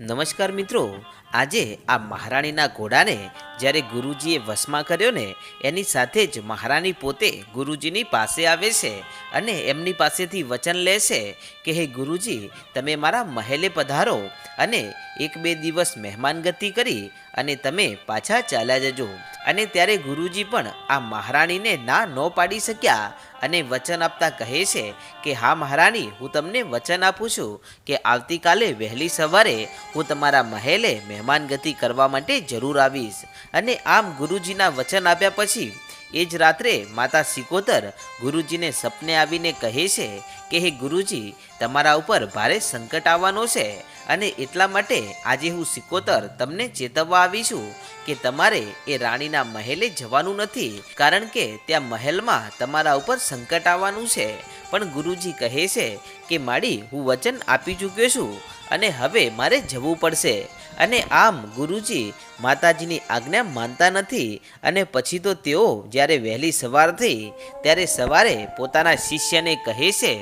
નમસ્કાર મિત્રો. આજે આ મહારાણીના ઘોડાને જ્યારે ગુરુજીએ વશમાં કર્યો ને, એની સાથે જ મહારાણી પોતે ગુરુજીની પાસે આવે છે અને એમની પાસેથી વચન લે છે કે, હે ગુરુજી, તમે મારા મહેલે પધારો અને એક બે દિવસ મહેમાનગતિ કરી અને તમે પાછા ચાલ્યા જજો. અને ત્યારે ગુરુજી પણ આ મહારાણીને ના ન પાડી શક્યા અને વચન આપતા કહે છે કે, હા મહારાણી, હું તમને વચન આપું છું કે આવતીકાલે વહેલી સવારે હું તમારા મહેલે મહેમાનગતિ કરવા માટે જરૂર આવીશ. અને આમ ગુરુજીના વચન આપ્યા પછી એ જ રાત્રે માતા સિકોતર ગુરુજીને સપને આવીને કહે છે કે, હે ગુરુજી, તમારા ઉપર ભારે સંકટ આવવાનો છે અને એટલા માટે આજે હું સિકોતર તમને ચેતવવા આવી છું કે તમારે એ રાણીના મહેલે જવાનું નથી, કારણ કે ત્યાં મહેલમાં તમારા ઉપર સંકટ આવવાનું છે. પણ ગુરુજી કહે છે કે, માડી, હું વચન આપી ચૂક્યો છું અને હવે મારે જવું પડશે. અને આમ ગુરુજી માતાજીની આજ્ઞા માનતા નથી અને પછી તો તેઓ જ્યારે વહેલી સવાર થઈ, ત્યારે સવારે પોતાના શિષ્યને કહે છે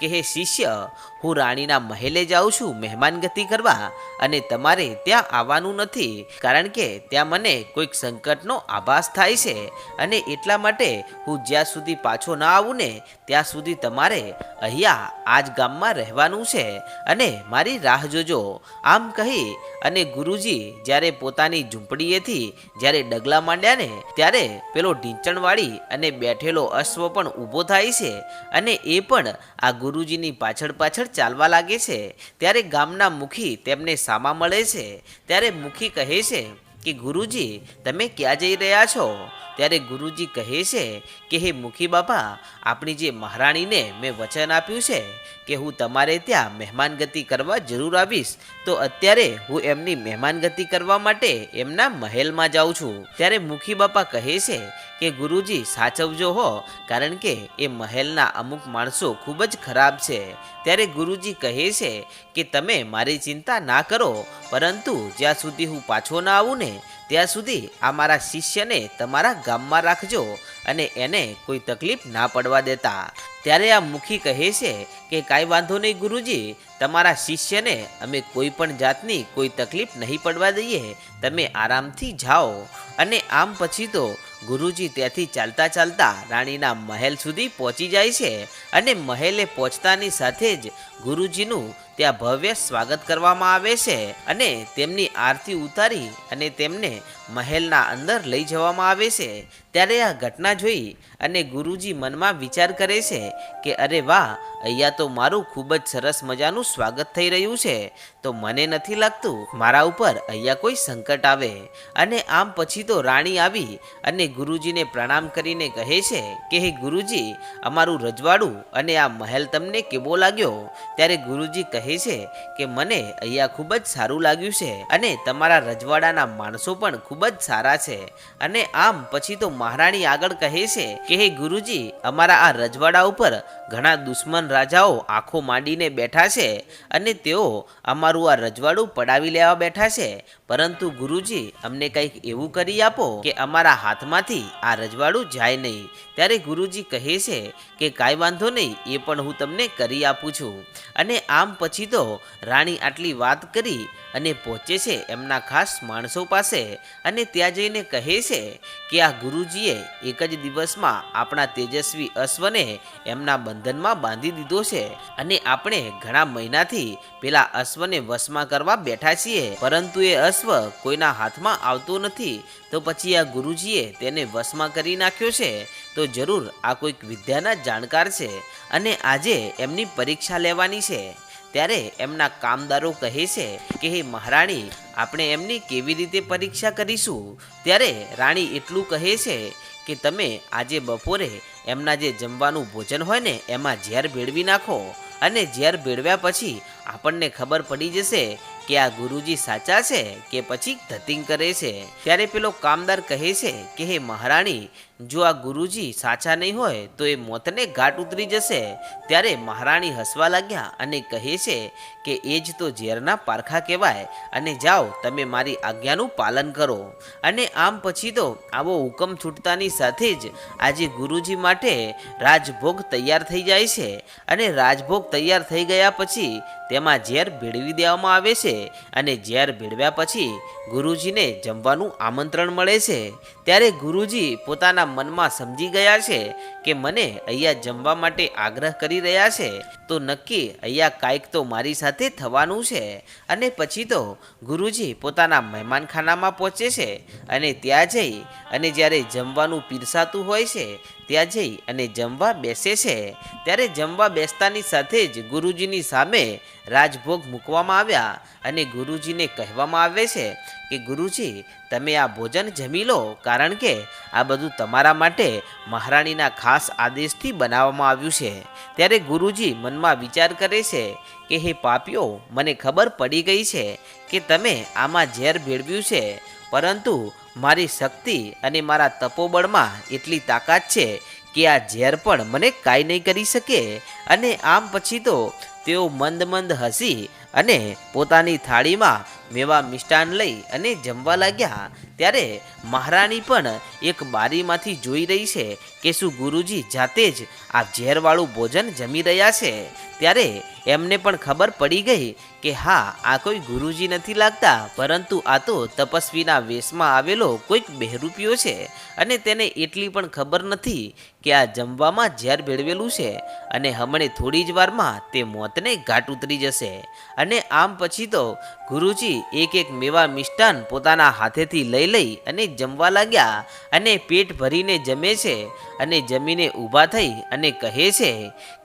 કે, હે શિષ્ય, હું રાણીના મહેલે જાઉં છું મહેમાનગતિ કરવા અને તમારે ત્યાં આવવાનું નથી, કારણ કે ત્યાં મને કોઈક સંકટનો આભાસ થાય છે અને એટલા માટે હું જ્યાં સુધી પાછો ના આવું ને, ત્યાં સુધી તમારે અહીંયા આ જ ગામમાં રહેવાનું છે અને મારી રાહ જોજો. આમ કહી અને ગુરુજી જ્યારે પોતાની ઝૂંપડીએથી જ્યારે ડગલા માંડ્યા ને, ત્યારે પેલો ઢીંચણવાળી અને બેઠેલો અશ્વ પણ ઊભો થાય છે અને એ પણ આ ગુરુજીની પાછળ પાછળ ચાલવા લાગે છે. ત્યારે ગામના મુખી તેમને સામા મળે છે. ત્યારે મુખી કહે છે કે, ગુરુજી, તમે ક્યાં જઈ રહ્યા છો? ત્યારે ગુરુજી કહે છે કે, હે મુખી બાપા, આપણી જે મહારાણીને મેં વચન આપ્યું છે કે હું તમારે ત્યાં મહેમાનગતિ કરવા જરૂર આવીશ, તો અત્યારે હું એમની મહેમાનગતિ કરવા માટે એમના મહેલમાં જાઉં છું. ત્યારે મુખી બાપા કહે છે કે, ગુરુજી, સાચવજો હો, કારણ કે એ મહેલના અમુક માણસો ખૂબ જ ખરાબ છે. ત્યારે ગુરુજી કહે છે કે, તમે મારી ચિંતા ના કરો, પરંતુ જ્યાં સુધી હું પાછો ના આવું ને ત્યાં સુધી આ મારા શિષ્યને તમારા ગામમાં રાખજો અને એને કોઈ તકલીફ ના પડવા દેતા. ત્યારે આ મુખી કહે છે કે, કાંઈ વાંધો નહીં ગુરુજી, તમારા શિષ્યને અમે કોઈ પણ જાતની કોઈ તકલીફ નહીં પડવા દઈએ. તમે આરામથી જાઓ. અને આમ પછી તો ગુરુજી ત્યાંથી ચાલતા ચાલતા રાણીના મહેલ સુધી પહોંચી જાય છે અને મહેલે પહોંચતાની સાથે જ ગુરુજીનું ત્યાં ભવ્ય સ્વાગત કરવામાં આવે છે અને તેમની આરતી ઉતારી અને તેમને મહેલના અંદર લઈ જવામાં આવે છે. ત્યારે આ ઘટના જોઈ અને ગુરુજી મનમાં વિચાર કરે છે કે, અરે વાહ, અહીંયા તો મારું ખૂબ જ સરસ મજાનું સ્વાગત થઈ રહ્યું છે. તો મને નથી લાગતું મારા ઉપર અહીંયા કોઈ સંકટ આવે. અને આમ પછી તો રાણી આવી અને ગુરુજીને પ્રણામ કરીને કહે છે કે, હે ગુરુજી, અમારું રજવાડું અને આ મહેલ તમને કેવો લાગ્યો? ત્યારે ગુરુજી કહે છે કે, મને અહીંયા ખૂબ જ સારું લાગ્યું છે અને તમારા રજવાડાના માણસો પણ ખૂબ જ સારા છે. અને આમ પછી તો મહારાણી આગળ કહે છે કે, હે ગુરુજી, અમારા આ રજવાડા ઉપર ઘણા દુશ્મન રાજાઓ આંખો માંડીને બેઠા છે અને તેઓ અમારું આ રજવાડું પડાવી લેવા બેઠા છે. પરંતુ ગુરુજી, અમને કંઈક એવું કરી આપો કે અમારા હાથમાંથી આ રજવાડું જાય નહીં. ત્યારે ગુરુજી કહે છે કે કાંઈ વાંધો નહીં, એ પણ હું તમને કરી આપું છું. અને આમ પછી તો રાણી આટલી વાત કરી અને પહોંચે છે એમના ખાસ માણસો પાસે. અને ત્યાં જઈને કહે છે કે આ ગુરુજીએ એક જ દિવસમાં આપણા તેજસ્વી અશ્વને એમના બંધનમાં બાંધી દીધો છે. અને આપણે ઘણા મહિનાથી પેલા અશ્વને વશમાં કરવા બેઠા છીએ. પરંતુ એ અશ્વ કોઈના હાથમાં આવતો નથી, તો પછી આ ગુરુજીએ તેને વશમાં કરી નાખ્યો છે, તો જરૂર આ કોઈક વિદ્યાના જાણકાર છે અને આજે એમની પરીક્ષા લેવાની છે. ત્યારે એમના કામદારો કહે છે કે, હે મહારાણી, આપણે એમની કેવી રીતે પરીક્ષા કરીશું? ત્યારે રાણી એટલું કહે છે કે, તમે આજે બપોરે એમના જે જમવાનું ભોજન હોય ને, એમાં ઝેર ભેળવી નાખો અને ઝેર ભેળવ્યા પછી આપણને ખબર પડી જશે કે આ ગુરુજી સાચા છે કે પછી ધતિંગ કરે છે? ત્યારે પેલો કામદાર કહે છે કે, હે મહારાણી, જો આ ગુરુજી સાચા નહીં હોય તો એ મોતને ઘાટ ઉતરી જશે. ત્યારે મહારાણી હસવા લાગ્યા અને કહે છે કે, એ જ તો ઝેરના પારખા કહેવાય અને જાઓ તમે મારી આજ્ઞાનું પાલન કરો. અને આમ પછી તો આવો હુકમ છૂટતાની સાથે જ આજે ગુરુજી માટે રાજભોગ તૈયાર થઈ જાય છે. અને રાજભોગ તૈયાર થઈ ગયા પછી તેમાં ઝેર ભેળવી દેવામાં આવે છે અને ઝેર ભેળવ્યા પછી ગુરુજીને જમવાનું આમંત્રણ મળે છે. ત્યારે ગુરુજી પોતાના મનમાં સમજી ગયા છે કે મને અહીંયા જમવા માટે આગ્રહ કરી રહ્યા છે, તો નક્કી અહીંયા કાંઈક તો મારી સાથે થવાનું છે. અને પછી તો ગુરુજી પોતાના મહેમાનખાનામાં પહોંચે છે અને ત્યાં જઈ અને જ્યારે જમવાનું પીરસાતું હોય છે, ત્યાં જઈ અને જમવા બેસે છે. ત્યારે જમવા બેસતાની સાથે જ ગુરુજીની સામે રાજભોગ મૂકવામાં આવ્યા અને ગુરુજીને કહેવામાં આવે છે કે ગુરુજી, તમે આ ભોજન જમી લો, કારણ કે આ બધું તમારા માટે મહારાણીના ખાસ આદેશથી બનાવવામાં આવ્યું છે. ત્યારે ગુરુજી મનમાં વિચાર કરે છે કે, હે પાપીઓ, મને ખબર પડી ગઈ છે કે તમે આમાં ઝેર ભેળવ્યું છે, પરંતુ મારી શક્તિ અને મારા તપોબળમાં એટલી તાકાત છે કે આ ઝેર પણ મને કાંઈ નહીં કરી શકે. અને આમ પછી તો તેઓ મંદ મંદ હસી અને પોતાની થાળીમાં મેવા મિષ્ટાન લઈ અને જમવા લાગ્યા ત્યારે મહારાણી પણ એક બારીમાંથી જોઈ રહી છે કે શું ગુરુજી જાતે જ આ ઝેરવાળું ભોજન જમી રહ્યા છે. ત્યારે એમને પણ ખબર પડી ગઈ કે હા, આ કોઈ ગુરુજી નથી લાગતા, પરંતુ આ તો તપસ્વીના વેશમાં આવેલો કોઈક બહેરૂપિયો છે અને તેને એટલી પણ ખબર નથી કે આ જમવામાં ઝેર ભેળવેલું છે અને હમણે થોડી જ વારમાં તે મોતને ઘાટ ઉતરી જશે. અને આમ પછી તો ગુરુજી એક એક મેવા મિષ્ટાન પોતાના હાથેથી લઈ લઈ અને જમવા લાગ્યા અને પેટ ભરીને જમે છે અને જમીને ઊભા થઈ અને કહે છે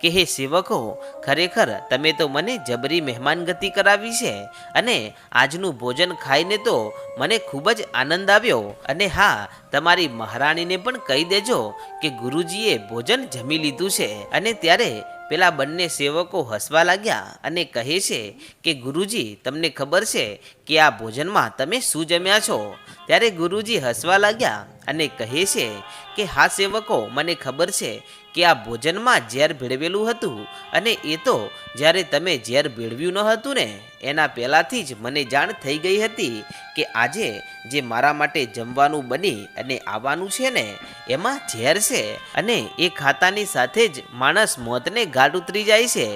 કે, હે સેવકો, ખરેખર તમે તો મને જબરી મહેમાનગતિ કરાવી છે અને આજનું ભોજન ખાઈને તો મને ખૂબ જ આનંદ આવ્યો. અને હા તમારી મહારાણીને પણ કહી દેજો કે ગુરુજીએ ભોજન જમી લીધું છે. અને ત્યારે પેલા બંને સેવકો હસવા લાગ્યા અને કહે છે કે, ગુરુજી, તમને ખબર છે કે આ ભોજનમાં તમે શું જમ્યા છો? ત્યારે ગુરુજી હસવા લાગ્યા અને કહે છે કે, હા સેવકો, મને ખબર છે કે આ ભોજનમાં ઝેર ભેળવેલું હતું અને એ તો જ્યારે તમે ઝેર ભેળવ્યું ન હતું ને, એના પહેલાંથી જ મને જાણ થઈ ગઈ હતી કે આજે જે મારા માટે જમવાનું બની અને આવવાનું છે ને, એમાં ઝેર છે અને એ ખાતાની સાથે જ માણસ મોતને ગાઢ ઉતરી જાય છે.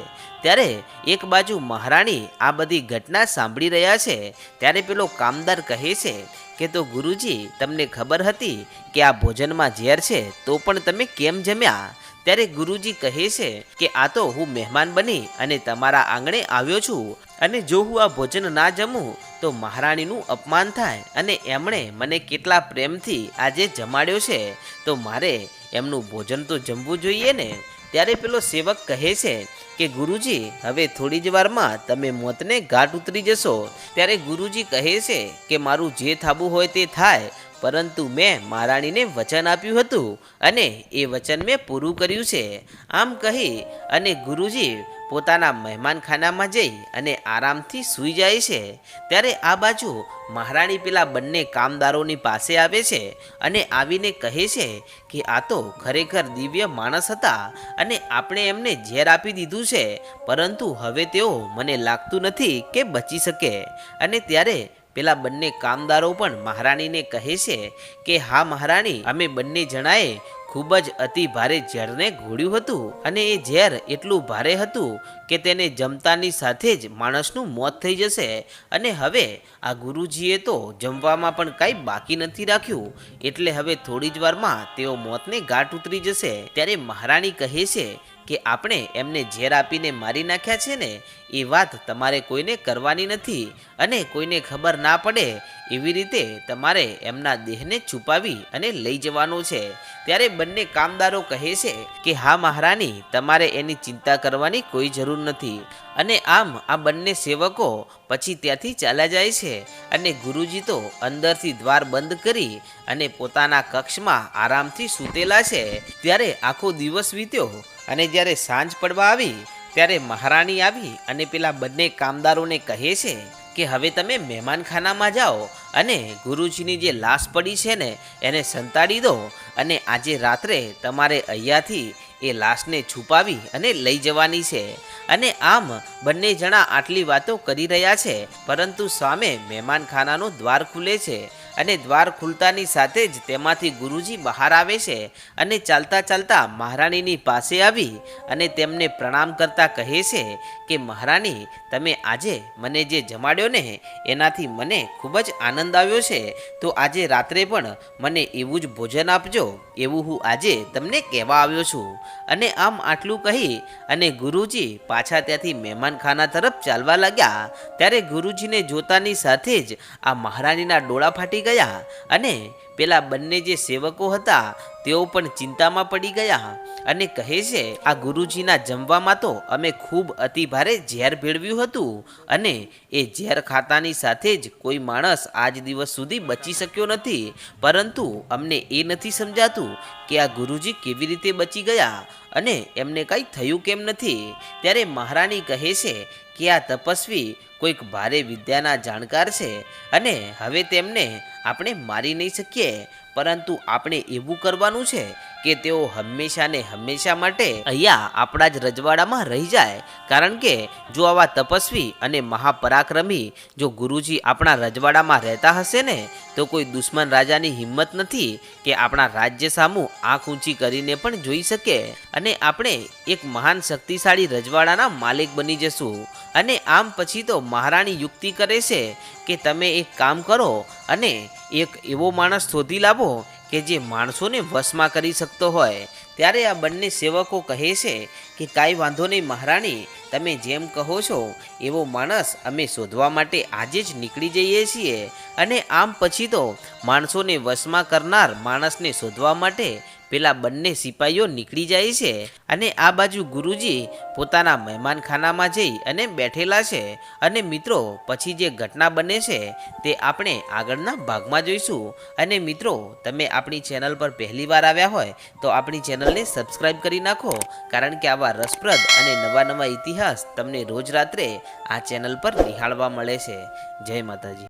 ત્યારે એક બાજુ મહારાણી આ બધી ઘટના સાંભળી રહ્યા છે, ત્યારે પેલો કામદાર કહે છે કે તો ગુરુજી, તમને ખબર હતી કે આ ભોજનમાં ઝેર છે, તો પણ તમે કેમ જમ્યા? ત્યારે ગુરુજી કહે છે કે આ તો હું મહેમાન બની અને તમારા આંગણે આવ્યો છું અને જો હું આ ભોજન ના જમું, તો મહારાણીનું અપમાન થાય અને એમણે મને કેટલા પ્રેમથી આજે જમાડ્યો છે. તો મારે એમનું ભોજન તો જમવું જોઈએ ને? ત્યારે પેલો સેવક કહે છે કે, ગુરુજી, હવે થોડી જ વારમાં તમે મોતને ઘાટ ઉતરી જશો. ત્યારે ગુરુજી કહે છે કે, મારું જે થાબું હોય તે થાય, પરંતુ મેં મહારાણીને વચન આપ્યું હતું અને એ વચન મેં પૂરું કર્યું છે. આમ કહી અને ગુરુજી પોતાના મહેમાનખાનામાં જઈ અને આરામથી સૂઈ જાય છે, ત્યારે આ બાજુ મહારાણી પેલા બંને કામદારોની પાસે આવે છે અને આવીને કહે છે કે આ તો ખરેખર દિવ્ય માણસ હતા અને આપણે એમને ઝેર આપી દીધું છે, પરંતુ હવે તેઓ મને લાગતું નથી કે બચી શકે. અને ત્યારે પેલા બંને કામદારો પણ મહારાણીને કહે છે કે, હા મહારાણી, અમે બંને જણાએ ખૂબ જ અતિ ભારે ઝેરને ઘોડ્યું હતું અને એ ઝેર એટલું ભારે હતું કે તેને જમતાની સાથે જ માણસનું મોત થઈ જશે અને હવે આ ગુરુજીએ તો જમવામાં પણ કાંઈ બાકી નથી રાખ્યું. એટલે હવે થોડી જ વારમાં તેઓ મોતને ગાંઠ ઉતરી જશે. ત્યારે મહારાણી કહે છે કે આપણે એમને ઝેર આપીને મારી નાખ્યા છે ને, એ વાત તમારે કોઈને કરવાની નથી અને કોઈને ખબર ના પડે એવી રીતે તમારે એમના દેહને છુપાવી અને લઈ જવાનો છે. ત્યારે બંને કામદારો કહે છે કે, હા મહારાણી, તમારે એની ચિંતા કરવાની કોઈ જરૂર નથી. અને આમ આ બંને સેવકો પછી ત્યાંથી ચાલ્યા જાય છે અને ગુરુજી તો અંદરથી દ્વાર બંધ કરી અને પોતાના કક્ષમાં આરામથી સૂતેલા છે. ત્યારે આખો દિવસ વીત્યો અને જ્યારે સાંજ પડવા આવી, ત્યારે મહારાણી આવી અને પેલા બંને કામદારોને કહે છે કે હવે તમે મહેમાનખાનામાં જાઓ અને ગુરુજીની જે લાશ પડી છે ને, એને સંતાડી દો અને આજે રાત્રે તમારે અહીંયાથી એ લાશને છુપાવી અને લઈ જવાની છે. અને આમ બંને જણા આટલી વાતો કરી રહ્યા છે, પરંતુ સામે મહેમાનખાનાનું દ્વાર ખુલે છે. અને દ્વાર ખુલતાની સાથે જ તેમાંથી ગુરુજી બહાર આવે છે અને ચાલતા ચાલતા મહારાણીની પાસે આવી અને તેમને પ્રણામ કરતા કહે છે કે, મહારાણી, તમે આજે મને જે જમાડ્યો ને, એનાથી મને ખૂબ જ આનંદ આવ્યો છે. તો આજે રાત્રે પણ મને એવું જ ભોજન આપજો, એવું હું આજે તમને કહેવા આવ્યો છું. અને આમ આટલું કહી અને ગુરુજી પાછા ત્યાંથી મહેમાનખાના તરફ ચાલવા લાગ્યા. ત્યારે ગુરુજીને જોતાની સાથે જ આ મહારાણીના ડોળા ફાટી ગયા અને પેલા બંને જે સેવકો હતા, તેઓ પણ ચિંતામાં પડી ગયા અને કહે છે, આ ગુરુજીના જમવામાં તો અમે ખૂબ અતિભારે ઝેર ભેળવ્યું હતું અને એ ઝેર ખાતાની સાથે જ કોઈ માણસ આજ દિવસ સુધી બચી શક્યો નથી. પરંતુ અમને એ નથી સમજાતું કે આ ગુરુજી કેવી રીતે બચી ગયા અને એમને કંઈ થયું કેમ નથી. ત્યારે મહારાણી કહે છે કે આ તપસ્વી કોઈક ભારે વિદ્યાના જાણકાર છે અને હવે તેમને આપણે મારી નહીં શકીએ, પરંતુ આપણે એવું કરવાનું છે કે તેઓ હંમેશા ને હંમેશા માટે અહીંયા આપણા જ રજવાડામાં રહી જાય. કારણ કે જો આવા તપસ્વી અને મહાપરાક્રમી જો ગુરુજી આપણા રજવાડામાં રહેતા હશે ને, તો કોઈ દુશ્મન રાજાની હિંમત નથી કે આપણા રાજ્ય સામું આંખ ઊંચી કરીને પણ જોઈ શકે. અને આપણે એક મહાન શક્તિશાળી રજવાડાના માલિક બની જશું. અને આમ પછી તો મહારાણી યુક્તિ કરે છે કે તમે એક કામ કરો અને એક એવો માણસ શોધી લાવો કે જે માણસોને વશમાં કરી શકતો હોય, ત્યારે આ બંને સેવકો કહે છે કે કાંઈ વાંધો નહીં મહારાણી, તમે જેમ કહો છો, એવો માણસ અમે શોધવા માટે આજે જ નીકળી જઈએ છીએ. અને આમ પછી તો માણસોને વશમાં કરનાર માણસને શોધવા માટે પેલા બંને સિપાહીઓ નીકળી જાય છે અને આ બાજુ ગુરુજી પોતાના મહેમાનખાનામાં જઈ અને બેઠેલા છે અને મિત્રો, પછી જે ઘટના બને છે તે આપણે આગળના ભાગમાં જોઈશું. અને મિત્રો, તમે આપણી ચેનલ પર પહેલીવાર આવ્યા હોય તો આપણી ચેનલને સબસ્ક્રાઈબ કરી નાખો, કારણ કે આવા રસપ્રદ અને નવા નવા ઇતિહાસ તમને રોજ રાત્રે આ ચેનલ પર નિહાળવા મળે છે. જય માતાજી.